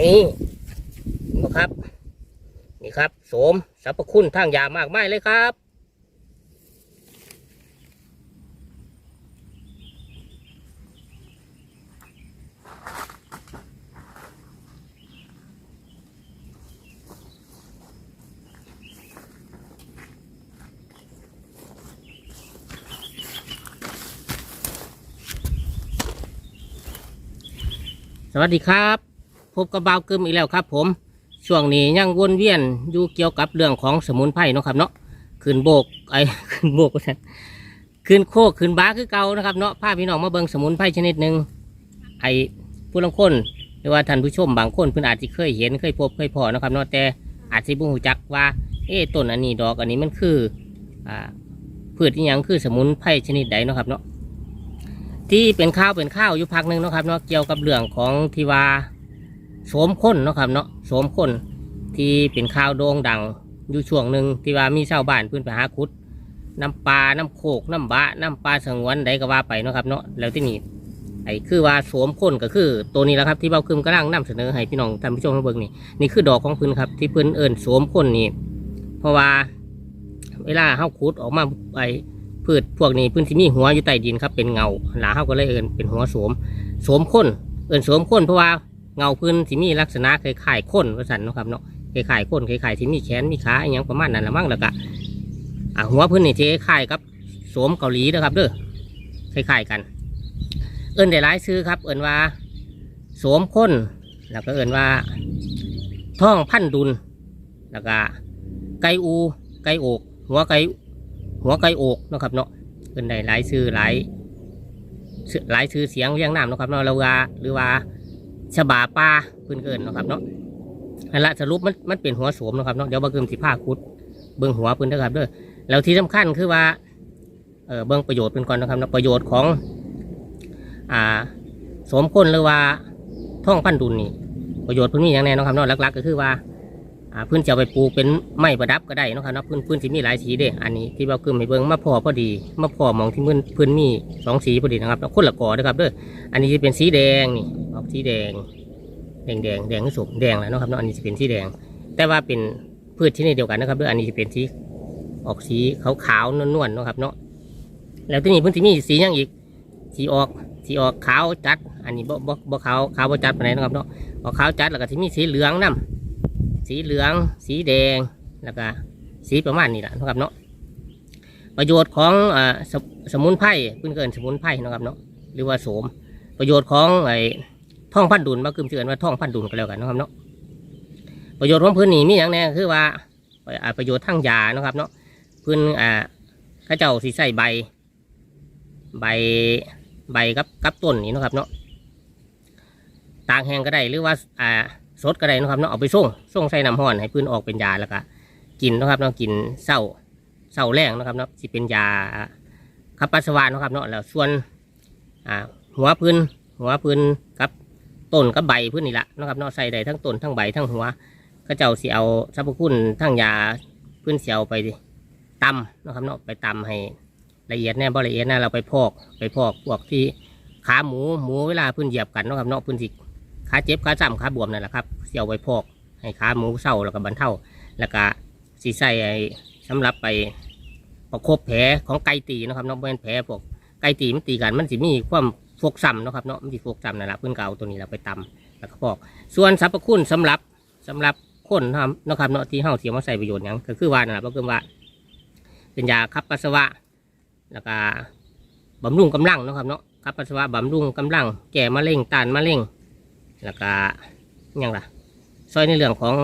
นี่นะครับ นี่ครับโสมสรรพคุณทางยามากมายเลยครับสวัสดีครับ พบกับบ่าวกึมอีกแล้วครับผมช่วงนี้ยังวนเวียนอยู่เกี่ยวกับเรื่องของสมุนไพรเนาะครับเนาะขึ้นโบกไอ้ขึ้นโบกขื่นขึ้นโคกขึ้นบ้าคือเก่านะครับเนาะพาพี่น้องมาเบิ่งสมุนไพรชนิดหนึ่งไอ้ผู้ลางคนหรือว่าท่านผู้ชมบางคนเพิ่นอาจจะเคยเห็นเคยพบเคยพอนะครับเนาะแต่อาจจะบ่รู้จักว่า เอ๊ต้นอันนี้ดอกอันนี้มันคืออ่าพืชที่ยังคือสมุนไพรชนิดใดเนาะครับเนาะที่เป็นข้าวเป็นข้าวอยู่พักหนึ่งนะครับเนาะเกี่ยวกับเรื่องของที่ว่า โสมข้นเนาะครับเนาะโสมข้นที่เป็นข้าวโด่งดังอยู่ช่วงหนึ่งที่ว่ามีชาวบ้านพื่อนไปหาคุดน้ำปลาน้ำโคกน้ำบะน้ำปลาสงวนใดก็ว่าไปเนาะครับเนาะแล้วที่นี่ไอ้คือว่าโสมข้นก็คือ ตัวนี้แหละครับที่เบาคืมกำลังนำเสนอให้พี่น้องท่านผู้ชมท่านเบิ่งนี่นี่คือดอกของพื้นครับที่พื้นเอิญโสมข้นนี่เพราะว่า เวลาเฮาขุดออกมาไอพืชพวกนี้พื้นที่มีหัวอยู่ใต้ดินครับเป็นเงาหลาเขาก็เลยเอินเป็นหัวโสมโสมข้นเอินโสมข้นเพราะว่า เงาพื้นที่มีลักษณะคล้ายๆข้นว่าสันนะครับเนาะคล้ายๆข้นคล้ายๆที่มีแขนมีขาอย่างประมาณนั้นละมั้งแล้วก็อ่าหัวพื้นนี่จะคล้ายกับโสมเกาหลีนะครับเด้อคล้ายๆกัน เอินได้หลายซื้อครับ เอินว่าโสมข้นแล้วก็เอินว่าท่องพันดุลแล้วก็ไก่อูไก่โอกหัวไก่หัวไก่โอกนะครับเนาะเป็นได้หลายชื่อหลายชื่อหลายชื่อเสียงเรียงนามนะครับเนาะเราว่าหรือว่า ฉบาปลาเพื่นเกินนะครับเนาะอันละสรุปมันมันเป็นหัวโสมนะครับเนาะเดี๋ยวบางเกิมสิผ้าคุดเบิ้งหัวเพื่นนะครับเด้อแล้วที่สำคัญคือว่าเออเบิ้งประโยชน์เป็นก่อนนะครับเนาะประโยชน์ของอ่าโสมข้นหรือว่าท่องพันดุลนี่ประโยชน์เพิ่นมีอย่างแน่นะครับเนาะหลักๆก็คือว่า อ่าเพื่อนจะไปปลูกเป็นไม้ประดับก็ได้นะครับเนาะเพื่อนเพื่อนที่มีหลายสีเด้อันนี้ที่เราขึ้นไปเบิ่งมาพอพอดีมาพอมองที่เพื่อนเพื่อนมีสองสีพอดีนะครับแล้วคนละกอเด้อครับเด้ออันนี้จะเป็นสีแดงนี่ออกสีแดง แดงแดงแดงสุกแดงและเนะครับเนาะอันนี้จะเป็นสีแดง แต่ว่าเป็นพืชชนิดเดียวกันนะครับเด้ออันนี้จะเป็นสีออกสีขาวขาวนวลๆนะครับเนาะแล้วที่นี่เพื่อนที่มีสีอย่างอีกสีออกสีออกขาวจัด อันนี้บ่บ่บ่ขาวขาวบ่จัดปานใดเนะครับเนาะออกขาวจัดแล้วก็ที่มีสีเหลืองนํ สีเหลือง สีแดง แล้วก็สีประมาณนี้แหละนะครับเนาะ ประโยชน์ของอสมสมุนไพรเพื่นเกินสมุนไพรนะครับเนาะ หรือว่าโสม ประโยชน์ของไอ้ท่องพันดุลมาคืมเชื่อว่าท่องพันดุลก็แล้วกันนะครับเนาะ ประโยชน์ของพื้นนี่มีอย่างแน่คือว่าประโยชน์ทางยานะครับเนาะพื้นอ่าข้าเจ้าสีใส่ใบ ใบใบกับกับต้นนี่นะครับเนาะตากแห้งก็ได้หรือว่าอ่า สดก็ได้นะครับเนาะเอาไปส่งส่งใส่น้ำห้อนให้พื้นออกเป็นยาแล้วก็กินนะครับเนาะกินเศร้าเศร้าแรงนะครับเนาะสิเป็นยาขับปัสสาวะนะครับเนาะแล้วส่วนอ่าหัวพื้นหัวพื้นกับต้นกับใบพื้นนี่แหละนะครับเนาะใส่ได้ทั้งต้นทั้งใบทั้งหัวก็เจ้าสิเอาสรรพคุณทั้งยาพื้นเสียวไปตำนะครับเนาะไปตำให้ละเอียดแน่บ่ละเอียดแน่เราไปพอกไปพอกพวกที่ขาหมูหมูเวลาพื้นเหยียบกันนะครับเนาะพื้นสิ ขาเจ็บขาจ้ำขาบวมนั่นแหละครับเสียวไปพอกให้ขาหมูเศร้าแล้วก็บรรเทาแล้วก็สีใส่ไอ้สำหรับไปประคบแผลของไก่ตีนะครับเนาะเป็นแผลพวกไก่ตีมันตีกันมันสิมีความฟกซ้ำนะครับเนาะมันสิฟกซ้ำนั่นแหละเพื่อนเก่าตัวนี้เราไปตำแล้วก็พอก ส่วนสรรพคุณสำหรับสำหรับคนทำเนะครับเนาะที่เฮาเสียมาใส่ประโยชน์หยังก็คือว่านั่นแหละก็คือว่า เป็นยาขับปัสสาวะ แล้วก็บำรุงกำลังนะครับเนาะขับปัสสาวะบำรุงกำลัง แก่มะเร็งตานมะเร็ง แล้วก็หยังล่ะซอยในเรื่องของ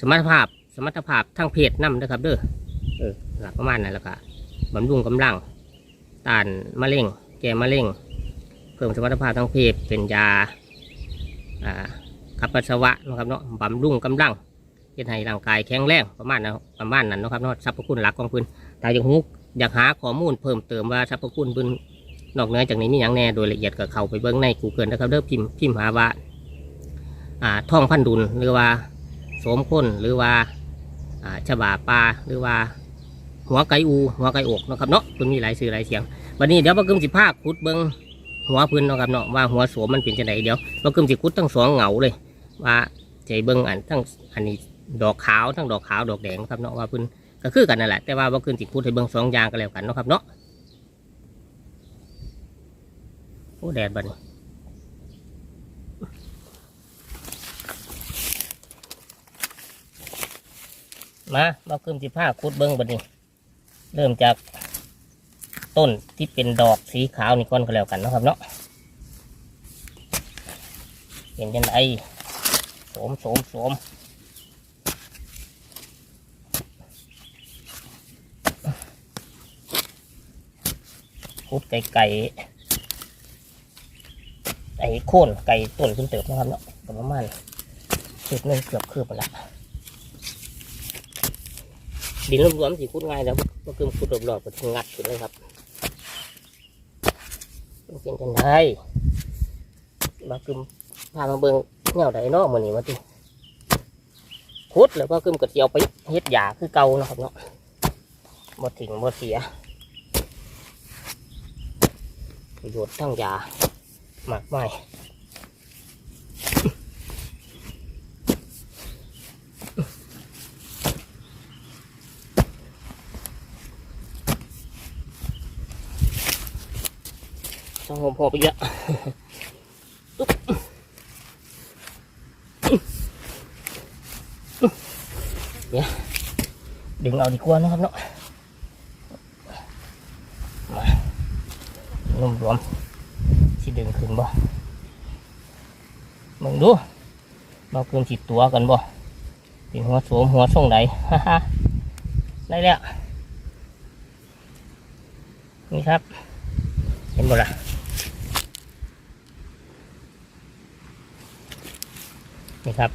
สมรรถภาพ สมรรถภาพทางเพศนำนะครับ เด้อเออหลักประมาณนั้นแหล้วก็บำรุงกำลังต้านมะเร็งแก้มะเร็งเพิ่มสมรรถภาพทางเพศเป็นยาอ่าขับปัสสาวะนะครับเนาะบำรุงกำลังเฮ็ดให้ร่างกายแข็งแรงประมาณนั้นประมาณนั้นเนาะครับเนาะสรรพคุณหลักของเพิ่นแต่อยากฮู้อยากหาข้อมูลเพิ่มเติมว่าสรรพคุณเพิ่น นอกเหนือจากนี้มีอย่างแน่โดยละเอียดก็เขาไปเบิ้องใน Google นะครับเด้อพิมพ์พิมพ์หาว่าอ่าท่องพันดุลหรือว่าโสมข้นหรือว่าอ่าฉบาปลาหรือว่า หัวไก่อู หัวไก่อกนะครับเนาะเพิ่นมีหลายสื่อหลายเสียงวันนี้เดี๋ยวบักกึมสิพาคขุดเบิ้องหัวพิ่นนะครับเนาะว่าหัวโสมมันเป็นจังไดเดี๋ยวบักกึมสิขุดทั้งสองเหงาเลย ว่าใจเบิ้องอันทั้งอันนี้ดอกขาวทั้งดอกขาวดอกแดงนะครับเนาะว่าพิ่นก็คือกันนั่นแหละแต่ว่าบ่คืนสิพูดให้เบิ้งสองอย่างก็แล้วกันเนาะครับเนาะ โอ้แดดบัดนี้มาบ่คืนสิผ้าคุดเบิ้งบัดนี้ เริ่มจากต้นที่เป็นดอกสีขาวนี่ก่อนก็แล้วกันนะครับเนาะเป็นยังไงโสมโสมโสมคุดไก่ไก่ โค่นไก่ต้นขึ้นเติบนะครับเนาะประมาณคืบหนึ่งเกือบคืบไปละดินรวมๆสีคุดง่ายแล้วก็คือคุดรอบๆก็ถึงงัดขึ้นเลยครับเป็นจังได้มาคือพามาเบิ่งแนวใดเนาะมือนี้มาติคุดแล้วก็คือก็สิเอาไปเฮ็ดหยาคือเก่านะครับเนาะบ่ทิ้งบ่เสียประโยชน์ทั้งยา มากมายต้องหอมพอไปเยอะเนี่ยวดึงเอาดีกว่านะครับเนาะมานุ่มรวม สิดึงขึ้นบ่มึงดูเราเกินสิตัวกันบ่เป็นหัวสวมหัวส่งไหนฮ่าฮ่าได้แล้ว นี่ครับ เห็นบ่ล่ะนี่ครับ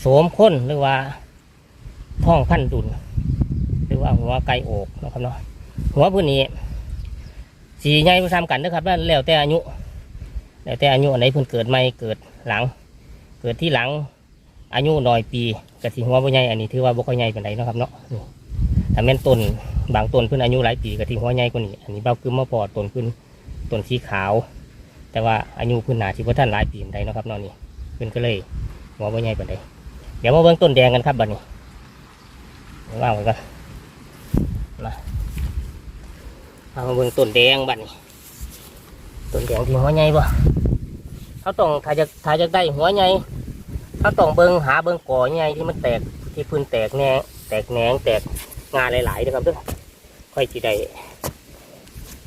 โสมข้นหรือว่าท้องพันดุลหรือว่าหัวไก่โอกนะครับเนาะหัวพื้นนี้ สีใหญ่ประทำกันนะครับแล้วแล้วแต่อายุแล้วแต่อายุอันไหนเพิ่นเกิดไม่เกิดหลัง เกิดที่หลัง อายุน้อยปีกะสีหัวบ่ใหญ่อันนี้ถือว่าบ่ค่อยใหญ่ปานใดเนะครับเนาะนี่ถ้าแม่นต้นบางต้นเพิ่นอายุหลายปีกะสีหัวใหญ่กว่านี้อันนี้เบาคือมาปอดต้นเพิ่นต้นสีขาว แต่ว่าอายุเพิ่นหนาสิบ่ทันหลายปีเปานใดเนะครับเนาะนี่เพิ่นก็เลยหัวบ่ใหญ่เปานใดเดี๋ยวมาเบิ่งต้นแดงกันครับบัดนี้ว่างไว้ก่อนมา เอามาเบิ่งต้นแดงบัดนี้ต้นแดงที่หัวใหญ่บ่เขาต้องถ้าจะถ้าจะได้หัวใหญ่เขาต้องเบิ่งหาเบิ่งก่อใหญ่ที่มันแตกที่พื้นแตกแหนงแตกแหนงแตกงานหลายๆเด้อครับเด้อค่อยสิได้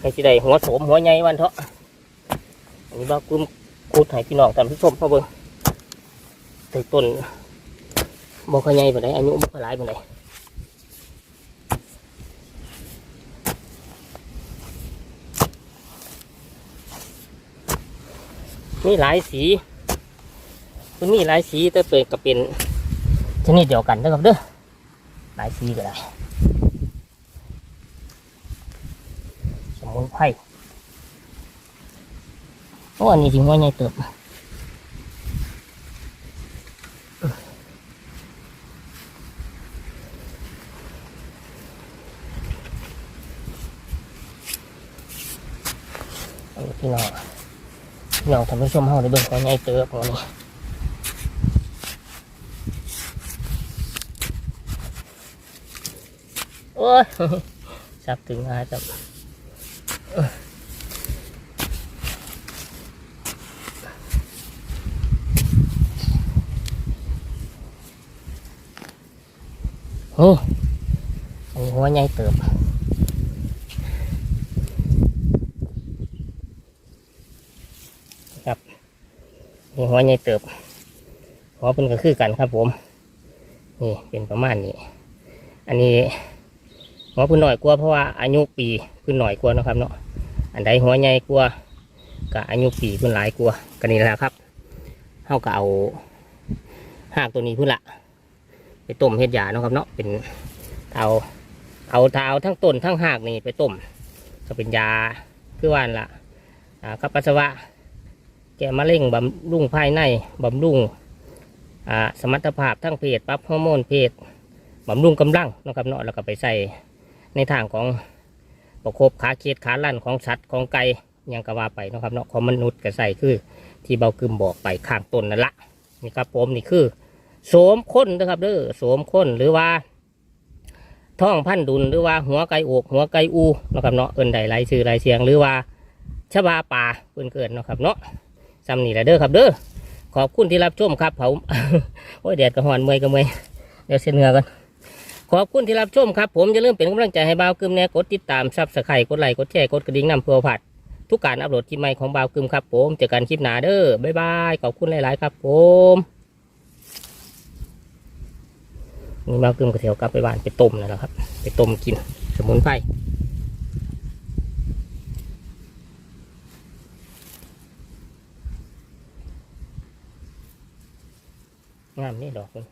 ค่อยสิได้หัวโสมหัวใหญ่วันเถาะอันนี้บ่กลุ่มคูดให้พี่น้องท่านผู้ชมมาเบิ่งแต่ต้นบ่ค่อยใหญ่ปานใดอายุบ่ค่อยหลายปานใด มีหลายสีมันมีหลายสีแต่เป็นก็เป็นชนิดเดียวกันนะครับเด้อหลายสีก็ได้สมุนไพรโอ้อันนี้จริงว่าใหญ่เติบ เอาพี่น้องพี่ น้องท่านผู้ชมเฮาได้เบิ่งของใหญ่เติบขอนี้โอ้ยสับถึงอาจับโอ้อันนี้หัวใหญ่เติบ นี่หัวใหญ่เติบหัวเป็นก็คือกันครับผมนี่เป็นประมาณนี้ อันนี้หัวเพื้นหน่อยกว่าเพราะว่าอายุปีเพื้นหน่อยกว่าเนะครับเนาะอันใดหัวใหญ่กว่าก็อายุปีเพื้นหลายกว่ากันนี่แหละครับเฮาก็เอาหากตัวนี้เพื้นละไปต้มเฮ็ดยาเนาะครับเนาะเป็นเอาเอาเท้าทั้งต้นทั้งหากนี่ไปต้มก็เป็นยาคือว่านละอ่ากับปัสสาวะ แก้มะเร็งบำรุงภายในบำรุงอ่าสมรรถภาพทั้งเพศปรับฮอร์โมนเพศบำรุงกำลังนะครับเนาะแล้วก็ไปใส่ในทางของประคบขาเคดขาลั่นของสัตว์ของไก่ยังก็ว่าไปนะครับเนาะของมนุษย์ก็ใส่คือ ที่เบากึมบอกไปข้างต้นนั่นละนี่ครับผมนี่คือโสมข้นนะครับเด้อโสมข้นหรือว่าท้องพันดุลหรือว่าหัวไก่อกหัวไก่อูนะครับเนาะเอินใดไรชื่อไรเสียงหรือว่าชบาป่าเพิ่นเกิดนะครับเนาะ ซ้ำนี่แหละเด้อครับเด้อขอบคุณที่รับชมครับผาโอ้ยแดดกระหอนเมื่อยก็เมยเดี๋ยวเส้นเงือกันขอบคุณที่รับชมครับ ผมอย่าลืมเป็นกำลังใจให้บ่าวกึมแน่กดติดตามซับสไครต์กดไลค์กดแชร์กดกระดิ่งนำเพื่อผัด ทุกการอัปโหลดคลิปใหม่ของบ่าวกึมครับ ผมเจอกันคลิปหน้าเด้อบ๊ายบายขอบคุณหลาย ๆ ครับ ผมนี่บ่าวกึมกระเทียวกลับไปบ้านไปต้มนั่นแหละครับ ไปต้มกินสมุนไพร งามนี่ดอกมัน